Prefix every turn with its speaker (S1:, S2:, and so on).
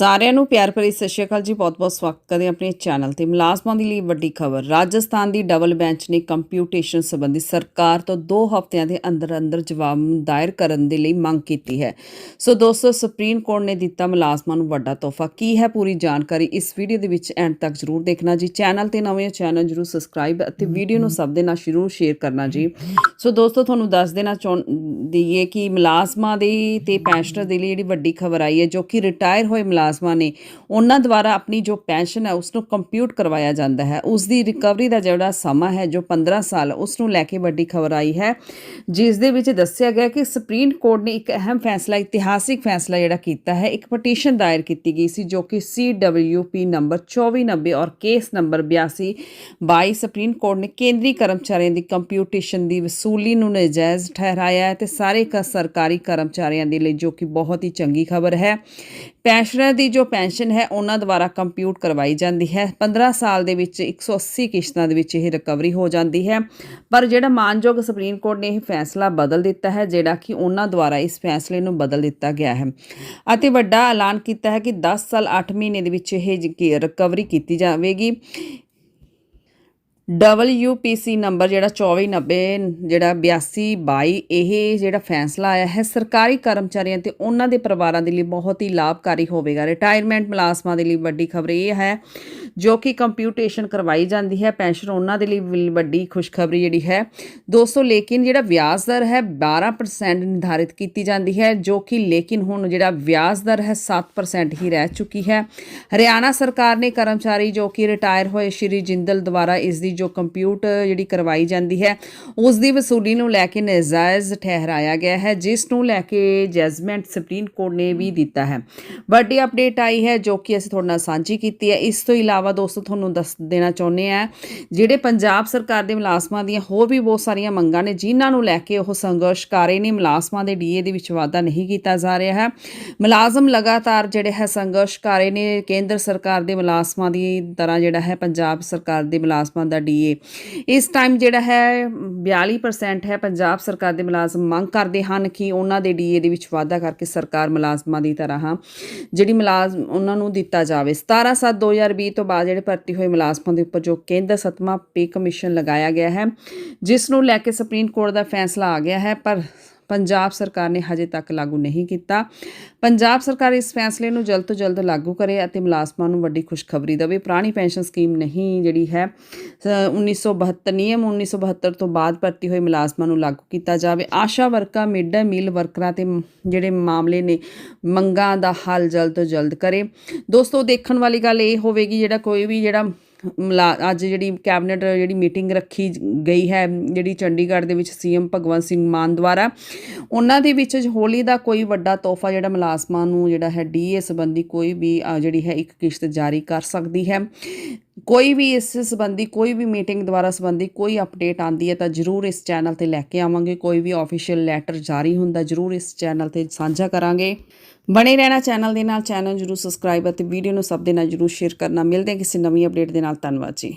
S1: ਸਾਰਿਆਂ ਨੂੰ ਪਿਆਰ ਭਰੀ ਸਤਿ ਸ਼੍ਰੀ ਅਕਾਲ ਜੀ। ਬਹੁਤ-ਬਹੁਤ ਸਵਾਗਤ ਕਰਦੇ ਹਾਂ ਆਪਣੇ ਚੈਨਲ ਤੇ। ਮੁਲਾਜ਼ਮਾਂ ਦੇ ਲਈ ਵੱਡੀ ਖਬਰ। ਰਾਜਸਥਾਨ ਦੀ ਡਬਲ ਬੈਂਚ ਨੇ ਕੰਪਿਊਟੇਸ਼ਨ ਸੰਬੰਧੀ ਸਰਕਾਰ ਤੋਂ 2 ਹਫ਼ਤਿਆਂ ਦੇ ਅੰਦਰ ਅੰਦਰ ਜਵਾਬ ਦਾਇਰ ਕਰਨ ਦੇ ਲਈ ਮੰਗ ਕੀਤੀ ਹੈ। ਸੋ ਦੋਸਤੋ, ਸੁਪਰੀਮ ਕੋਰਟ ਨੇ ਦਿੱਤਾ ਮੁਲਾਜ਼ਮਾਂ ਨੂੰ ਵੱਡਾ ਤੋਹਫਾ। ਕੀ ਹੈ ਪੂਰੀ ਜਾਣਕਾਰੀ ਇਸ ਵੀਡੀਓ ਦੇ ਵਿੱਚ ਐਂਡ ਤੱਕ ਜਰੂਰ ਦੇਖਣਾ ਜੀ। ਚੈਨਲ ਤੇ ਨਵੇਂ ਚੈਨਲ ਜਰੂਰ ਸਬਸਕ੍ਰਾਈਬ ਅਤੇ ਵੀਡੀਓ ਨੂੰ ਸਭ ਦੇ ਨਾਲ ਜ਼ਰੂਰ ਸ਼ੇਅਰ ਕਰਨਾ ਜੀ। ਸੋ ਦੋਸਤੋ, ਤੁਹਾਨੂੰ ਦੱਸ ਦੇਣਾ ਚਾਹੁੰਦੀ ਹੈ ਕਿ ਮੁਲਾਜ਼ਮਾਂ ਦੇ ਤੇ ਪੈਨਸ਼ਨਰ ਦੇ ਲਈ ਜਿਹੜੀ ਵੱਡੀ ਖਬਰ ਆਈ ਹੈ, ਜੋ ਕਿ ਰਿਟਾਇਰ ਹੋਏ ਮੁਲਾਜ਼ਮ ਮੁਲਾਜ਼ਮਾਂ ਨੇ। ਉਹਨਾਂ ਦੁਆਰਾ ਆਪਣੀ ਜੋ ਪੈਨਸ਼ਨ ਹੈ ਉਸ ਨੂੰ ਕੰਪਿਊਟ ਕਰਵਾਇਆ ਜਾਂਦਾ ਹੈ। ਉਸ ਦੀ ਰਿਕਵਰੀ ਦਾ ਜਿਹੜਾ ਸਮਾਂ ਹੈ, ਜੋ 15 ਸਾਲ ਉਸ ਨੂੰ ਲੈ ਕੇ ਵੱਡੀ ਖਬਰ ਆਈ ਹੈ, ਜਿਸ ਦੇ ਵਿੱਚ ਦੱਸਿਆ ਗਿਆ ਕਿ ਸੁਪਰੀਮ ਕੋਰਟ ਨੇ ਇੱਕ ਅਹਿਮ ਫੈਸਲਾ, ਇਤਿਹਾਸਿਕ ਫੈਸਲਾ ਜਿਹੜਾ ਕੀਤਾ ਹੈ, ਇੱਕ ਪਟੀਸ਼ਨ ਦਾਇਰ ਕੀਤੀ ਗਈ ਸੀ, ਜੋ ਕਿ CWP ਨੰਬਰ 2490 ਔਰ ਕੇਸ ਨੰਬਰ 82 22 ਸੁਪਰੀਮ ਕੋਰਟ ਨੇ ਕੇਂਦਰੀ ਕਰਮਚਾਰੀਆਂ ਦੀ ਕੰਪਿਊਟੇਸ਼ਨ ਦੀ ਵਸੂਲੀ ਨੂੰ ਨਾਜਾਇਜ਼ ਠਹਿਰਾਇਆ ਹੈ ਤੇ ਸਾਰੇ ਸਰਕਾਰੀ ਕਰਮਚਾਰੀਆਂ ਦੇ ਲਈ, ਜੋ ਕਿ ਬਹੁਤ ਹੀ ਚੰਗੀ ਖਬਰ ਹੈ। ਪੈਨਸ਼ਨਰ ਦੀ ਜੋ ਪੈਨਸ਼ਨ ਹੈ, ਉਹਨਾਂ ਦੁਆਰਾ ਕੰਪਿਊਟ ਕਰਵਾਈ ਜਾਂਦੀ ਹੈ। 15 ਸਾਲ ਦੇ ਵਿੱਚ 180 ਕਿਸ਼ਤਾਂ ਦੇ ਵਿੱਚ ਇਹ ਰਿਕਵਰੀ ਹੋ ਜਾਂਦੀ ਹੈ। ਪਰ ਜਿਹੜਾ ਮਾਨਯੋਗ ਸੁਪਰੀਮ ਕੋਰਟ ਨੇ ਇਹ ਫੈਸਲਾ ਬਦਲ ਦਿੱਤਾ ਹੈ, ਜਿਹੜਾ ਕਿ ਉਹਨਾਂ ਦੁਆਰਾ ਇਸ ਫੈਸਲੇ ਨੂੰ ਬਦਲ ਦਿੱਤਾ ਗਿਆ ਹੈ। ਅਤੇ ਵੱਡਾ ਐਲਾਨ ਕੀਤਾ ਹੈ ਕਿ 10 ਸਾਲ 8 ਮਹੀਨੇ ਦੇ ਵਿੱਚ ਇਹ ਰਿਕਵਰੀ ਕੀਤੀ ਜਾਵੇਗੀ। WPC ਨੰਬਰ ਜਿਹੜਾ 2490 ਜਿਹੜਾ 8222 ਇਹ ਜਿਹੜਾ ਫੈਸਲਾ ਆਇਆ ਹੈ ਸਰਕਾਰੀ ਕਰਮਚਾਰੀਆਂ ਤੇ ਉਹਨਾਂ ਦੇ ਪਰਿਵਾਰਾਂ ਦੇ ਲਈ ਬਹੁਤ ਹੀ ਲਾਭਕਾਰੀ ਹੋਵੇਗਾ। ਰਿਟਾਇਰਮੈਂਟ ਮੁਲਾਜ਼ਮਾਂ ਦੇ ਲਈ ਵੱਡੀ ਖਬਰ ਇਹ ਹੈ, ਜੋ ਕਿ ਕੰਪਿਊਟੇਸ਼ਨ ਕਰਵਾਈ ਜਾਂਦੀ ਹੈ, ਪੈਨਸ਼ਨ ਉਹਨਾਂ ਦੇ ਲਈ ਵੱਡੀ ਖੁਸ਼ਖਬਰੀ ਜਿਹੜੀ ਹੈ। ਦੋਸਤੋ ਲੇਕਿਨ ਜਿਹੜਾ ਵਿਆਜ ਦਰ ਹੈ 12% ਨਿਰਧਾਰਿਤ ਕੀਤੀ ਜਾਂਦੀ ਹੈ, ਜੋ ਕਿ ਲੇਕਿਨ ਹੁਣ ਜਿਹੜਾ ਵਿਆਜ ਦਰ ਹੈ 7% ਹੀ ਰਹਿ ਚੁੱਕੀ ਹੈ। ਹਰਿਆਣਾ ਸਰਕਾਰ ਨੇ ਕਰਮਚਾਰੀ ਜੋ ਕਿ ਰਿਟਾਇਰ ਹੋਏ ਸ਼੍ਰੀ ਜਿੰਦਲ ਦੁਆਰਾ ਇਸ ਦੀ ਜੋ ਕੰਪਿਊਟ ਜਿਹੜੀ ਕਰਵਾਈ ਜਾਂਦੀ ਹੈ, ਉਸ ਦੀ ਵਸੂਲੀ ਨੂੰ ਲੈ ਕੇ ਨਜਾਇਜ਼ ਠਹਿਰਾਇਆ ਗਿਆ ਹੈ, ਜਿਸ ਨੂੰ ਲੈ ਕੇ ਜਜਮੈਂਟ ਸੁਪਰੀਮ ਕੋਰਟ ਨੇ ਵੀ ਦਿੱਤਾ ਹੈ। ਵੱਡੀ ਅਪਡੇਟ ਆਈ ਹੈ ਜੋ ਕਿ ਅਸੀਂ ਤੁਹਾਡੇ ਨਾਲ ਸਾਂਝੀ ਕੀਤੀ ਹੈ। ਇਸ ਤੋਂ ਇਲਾਵਾ ਦੋਸਤੋ, ਤੁਹਾਨੂੰ ਦੱਸ ਦੇਣਾ ਚਾਹੁੰਦੇ ਆ ਜਿਹੜੇ ਪੰਜਾਬ ਸਰਕਾਰ ਦੇ ਮੁਲਾਜ਼ਮਾਂ ਦੀਆਂ ਹੋਰ ਵੀ ਬਹੁਤ ਸਾਰੀਆਂ ਮੰਗਾਂ ਨੇ, ਜਿਨ੍ਹਾਂ ਨੂੰ ਲੈ ਕੇ ਉਹ ਸੰਘਰਸ਼ ਕਰ ਰਹੇ ਨੇ, ਮੁਲਾਜ਼ਮਾਂ ਦੇ ਡੀਏ ਦੇ ਵਿੱਚ ਵਾਧਾ ਨਹੀਂ ਕੀਤਾ ਜਾ ਰਿਹਾ ਹੈ। ਮੁਲਾਜ਼ਮ ਲਗਾਤਾਰ ਜਿਹੜੇ ਹੈ ਸੰਘਰਸ਼ ਕਰ ਰਹੇ ਨੇ, ਕੇਂਦਰ ਸਰਕਾਰ ਦੇ ਮੁਲਾਜ਼ਮਾਂ ਦੀ ਤਰ੍ਹਾਂ ਜਿਹੜਾ ਹੈ, ਪੰਜਾਬ ਸਰਕਾਰ ਦੇ ਮੁਲਾਜ਼ਮਾਂ ਦਾ ਡੀਏ ਇਸ ਟਾਈਮ ਜਿਹੜਾ ਹੈ 42% ਹੈ ਪੰਜਾਬ ਸਰਕਾਰ ਦੇ ਮੁਲਾਜ਼ਮ ਮੰਗ ਕਰਦੇ ਹਨ ਕਿ ਉਹਨਾਂ ਦੇ ਡੀਏ ਦੇ ਵਿੱਚ ਵਾਧਾ ਕਰਕੇ ਸਰਕਾਰ ਮੁਲਾਜ਼ਮਾਂ ਦੀ ਤਰ੍ਹਾਂ ਜਿਹੜੀ ਮੁਲਾਜ਼ਮ ਉਹਨਾਂ ਨੂੰ ਦਿੱਤਾ ਜਾਵੇ। 17 7 2020 ਤੋਂ ਬਾਅਦ ਜਿਹੜੇ ਭਰਤੀ ਹੋਏ ਮੁਲਾਜ਼ਮਾਂ ਦੇ ਉੱਪਰ ਜੋ ਕੇਂਦਰ ਸਤਮਾ ਪੇ ਕਮਿਸ਼ਨ ਲਗਾਇਆ ਗਿਆ ਹੈ, ਜਿਸ ਨੂੰ ਲੈ ਕੇ ਸੁਪਰੀਮ ਕੋਰਟ ਦਾ ਫੈਸਲਾ ਆ ਗਿਆ ਹੈ, ਪਰ ਪੰਜਾਬ ਸਰਕਾਰ ਨੇ ਹਜੇ ਤੱਕ ਲਾਗੂ ਨਹੀਂ ਕੀਤਾ। ਪੰਜਾਬ ਸਰਕਾਰ ਇਸ ਫੈਸਲੇ ਨੂੰ ਜਲਦ ਤੋਂ ਜਲਦ ਲਾਗੂ ਕਰੇ ਅਤੇ ਮੁਲਾਜ਼ਮਾਂ ਨੂੰ ਵੱਡੀ ਖੁਸ਼ਖਬਰੀ ਦੇਵੇ। ਪੁਰਾਣੀ ਪੈਨਸ਼ਨ ਸਕੀਮ ਨਹੀਂ ਜਿਹੜੀ ਹੈ ਅ, 1972 ਨਿਯਮ 1972 ਤੋਂ ਬਾਅਦ ਭਰਤੀ ਹੋਏ ਮੁਲਾਜ਼ਮਾਂ ਨੂੰ ਲਾਗੂ ਕੀਤਾ ਜਾਵੇ। ਆਸ਼ਾ ਵਰਕਰਾਂ ਮਿਡ ਡੇ ਮੀਲ ਵਰਕਰਾਂ ਤੇ ਜਿਹੜੇ ਮਾਮਲੇ ਨੇ ਮੰਗਾਂ ਦਾ ਹੱਲ ਜਲਦ ਤੋਂ ਜਲਦ ਕਰੇ। ਦੋਸਤੋ ਦੇਖਣ ਵਾਲੀ ਗੱਲ ਇਹ ਹੋਵੇਗੀ ਜਿਹੜਾ ਕੋਈ ਵੀ ਜਿਹੜਾ ਮੁਲਾ- ਅੱਜ ਜਿਹੜੀ ਕੈਬਨਿਟ ਜਿਹੜੀ ਮੀਟਿੰਗ ਰੱਖੀ ਗਈ ਹੈ, ਜਿਹੜੀ ਚੰਡੀਗੜ੍ਹ ਦੇ ਵਿੱਚ ਸੀਐਮ ਭਗਵੰਤ ਸਿੰਘ ਮਾਨ ਦੁਆਰਾ, ਉਹਨਾਂ ਦੇ ਵਿੱਚ ਹੋਲੀ ਦਾ ਕੋਈ ਵੱਡਾ ਤੋਹਫਾ ਜਿਹੜਾ ਮੁਲਾਜ਼ਮਾਂ ਨੂੰ ਜਿਹੜਾ ਹੈ ਡੀਏ ਸੰਬੰਧੀ ਕੋਈ ਵੀ ਜਿਹੜੀ ਹੈ, ਇੱਕ ਕਿਸ਼ਤ ਜਾਰੀ ਕਰ ਸਕਦੀ ਹੈ। ਕੋਈ ਵੀ ਇਸ ਸੰਬੰਧੀ, ਕੋਈ ਵੀ ਮੀਟਿੰਗ ਦੁਆਰਾ ਸੰਬੰਧੀ ਕੋਈ ਅਪਡੇਟ ਆਂਦੀ ਹੈ ਤਾਂ ਜਰੂਰ ਇਸ ਚੈਨਲ ਤੇ ਲੈ ਕੇ ਆਵਾਂਗੇ। ਕੋਈ ਵੀ ਆਫੀਸ਼ੀਅਲ ਲੈਟਰ ਜਾਰੀ ਹੁੰਦਾ, ਜਰੂਰ ਇਸ ਚੈਨਲ ਤੇ ਸਾਂਝਾ ਕਰਾਂਗੇ। ਬਣੇ ਰਹਿਣਾ ਚੈਨਲ ਦੇ ਨਾਲ, ਚੈਨਲ ਜਰੂਰ ਸਬਸਕ੍ਰਾਈਬ ਅਤੇ ਵੀਡੀਓ ਨੂੰ ਸਭ ਦੇ ਨਾਲ ਜਰੂਰ ਸ਼ੇਅਰ ਕਰਨਾ। ਮਿਲਦੇ ਹਾਂ ਕਿਸੇ ਨਵੀਂ ਅਪਡੇਟ ਦੇ ਨਾਲ। ਧੰਨਵਾਦ ਜੀ।